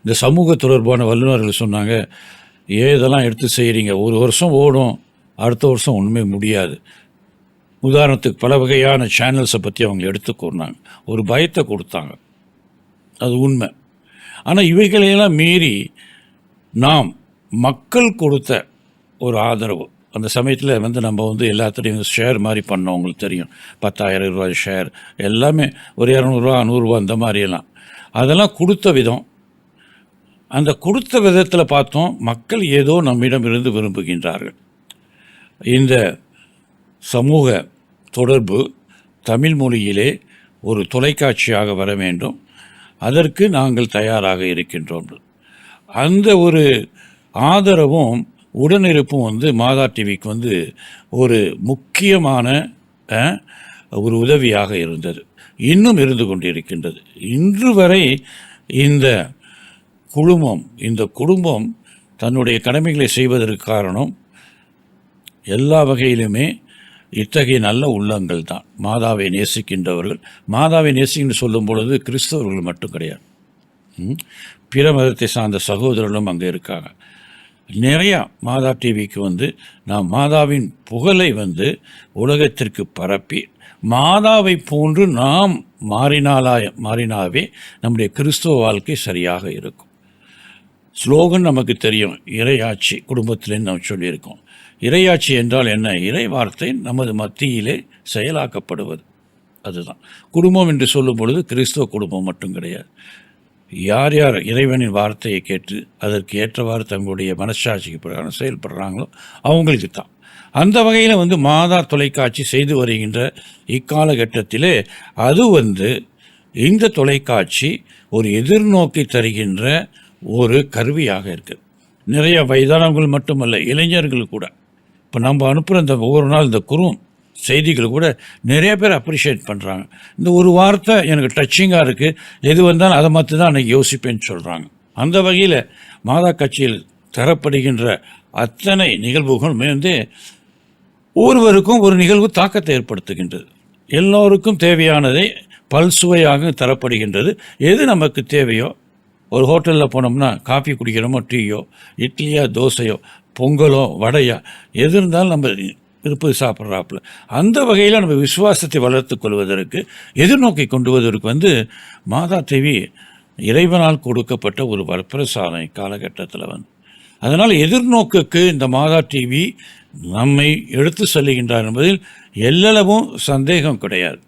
இந்த சமூக தொடர்பான வல்லுநர்கள் சொன்னாங்க ஏன் இதெல்லாம் எடுத்து செய்கிறீங்க ஒரு வருஷம் ஓடும் அடுத்த வருஷம் ஒன்றுமே முடியாது. உதாரணத்துக்கு பல வகையான சேனல்ஸை பற்றி அவங்க எடுத்து கூறினாங்க. ஒரு பயத்தை கொடுத்தாங்க. அது உண்மை. ஆனால் இவைகளையெல்லாம் மீறி நாம் மக்கள் கொடுத்த ஒரு ஆதரவு. அந்த சமயத்தில் வந்து நம்ம வந்து எல்லாத்துலேயும் ஷேர் மாதிரி பண்ணோம் உங்களுக்கு தெரியும். பத்தாயிரம் ரூபாய் ஷேர் எல்லாமே ஒரு இரநூறுவா நூறுரூவா அந்த மாதிரியெல்லாம். அதெல்லாம் கொடுத்த விதம் அந்த கொடுத்த விதத்தில் பார்த்தோம் மக்கள் ஏதோ நம்மிடம் இருந்து விரும்புகின்றார்கள். இந்த சமூக தொடர்பு தமிழ் மொழியிலே ஒரு தொலைக்காட்சியாக வர வேண்டும். அதற்கு நாங்கள் தயாராக இருக்கின்றோம். அந்த ஒரு ஆதரவும் உடனிருப்பும் வந்து மாதா டிவிக்கு வந்து ஒரு முக்கியமான ஒரு உதவியாக இருந்தது. இன்னும் இருந்து கொண்டிருக்கின்றது. இன்று வரை இந்த குழுமம். இந்த குடும்பம் தன்னுடைய கடமைகளை செய்வதற்கு காரணம் எல்லா வகையிலுமே இத்தகைய நல்ல உள்ளங்கள் தான். மாதாவை நேசிக்கின்றவர்கள். மாதாவை நேசிக்கின்ற சொல்லும் பொழுது கிறிஸ்தவர்கள் மட்டும் கிடையாது. ம்? பிற மதத்தை சார்ந்த சகோதரர்களும் அங்கே இருக்காங்க. நிறையா மாதா டிவிக்கு வந்து நாம் மாதாவின் புகழை வந்து உலகத்திற்கு பரப்பி மாதாவை போன்று நாம் மாறினாலா மாறினாவே நம்முடைய கிறிஸ்துவ வாழ்க்கை சரியாக இருக்கும். ஸ்லோகன் நமக்கு தெரியும். இறையாட்சி குடும்பத்திலேன்னு நம்ம சொல்லியிருக்கோம். இறையாட்சி என்றால் என்ன? இறை வார்த்தை நமது மத்தியிலே செயலாக்கப்படுவது. அதுதான். குடும்பம் என்று சொல்லும் பொழுது கிறிஸ்துவ குடும்பம் மட்டும் கிடையாது. யார் யார் இறைவனின் வார்த்தையை கேட்டு அதற்கு ஏற்றவாறு தங்களுடைய மனசாட்சிக்கு பிரகாரம் செயல்படுறாங்களோ அவங்களுக்கு தான். அந்த வகையில் வந்து மாதா தொலைக்காட்சி செய்து வருகின்ற இக்காலகட்டத்திலே அது வந்து இந்த தொலைக்காட்சி ஒரு எதிர்நோக்கி தருகின்ற ஒரு கருவியாக இருக்குது நிறைய வயதானவர்கள் மட்டுமல்ல இளைஞர்கள் கூட. இப்போ நம்ம அனுப்புகிற இந்த ஒவ்வொரு நாள் இந்த குறும் செய்திகள் கூட நிறைய பேர் அப்ரிஷியேட் பண்ணுறாங்க இந்த ஒரு வார்த்தை எனக்கு டச்சிங்காக இருக்குது எது வந்தாலும் அதை மட்டும் தான் அன்றைக்கி யோசிப்பேன்னு சொல்கிறாங்க அந்த வகையில் மாதா கட்சியில் தரப்படுகின்ற அத்தனை நிகழ்வுகளுமே வந்து ஒவ்வொருவருக்கும் ஒரு நிகழ்வு தாக்கத்தை ஏற்படுத்துகின்றது. எல்லோருக்கும் தேவையானதை பல்சுவையாக தரப்படுகின்றது. எது நமக்கு தேவையோ ஒரு ஹோட்டலில் போனோம்னா காஃபி குடிக்கிறோமோ டீயோ இட்லியோ தோசையோ பொங்கலோ வடையோ எது இருந்தாலும் நம்ம இருப்பது சாப்பிட்றாப்புல. அந்த வகையில் நம்ம விசுவாசத்தை வளர்த்துக் கொள்வதற்கு எதிர்நோக்கி கொண்டு வருவதற்கு வந்து மாதா தேவி இறைவனால் கொடுக்கப்பட்ட ஒரு வரப்பிரசாதனை காலகட்டத்தில் வந்து. அதனால் எதிர்நோக்குக்கு இந்த மாதா டிவி நம்மை எடுத்து செல்லுகின்றார் என்பதில் எல்லளவும் சந்தேகம் கிடையாது.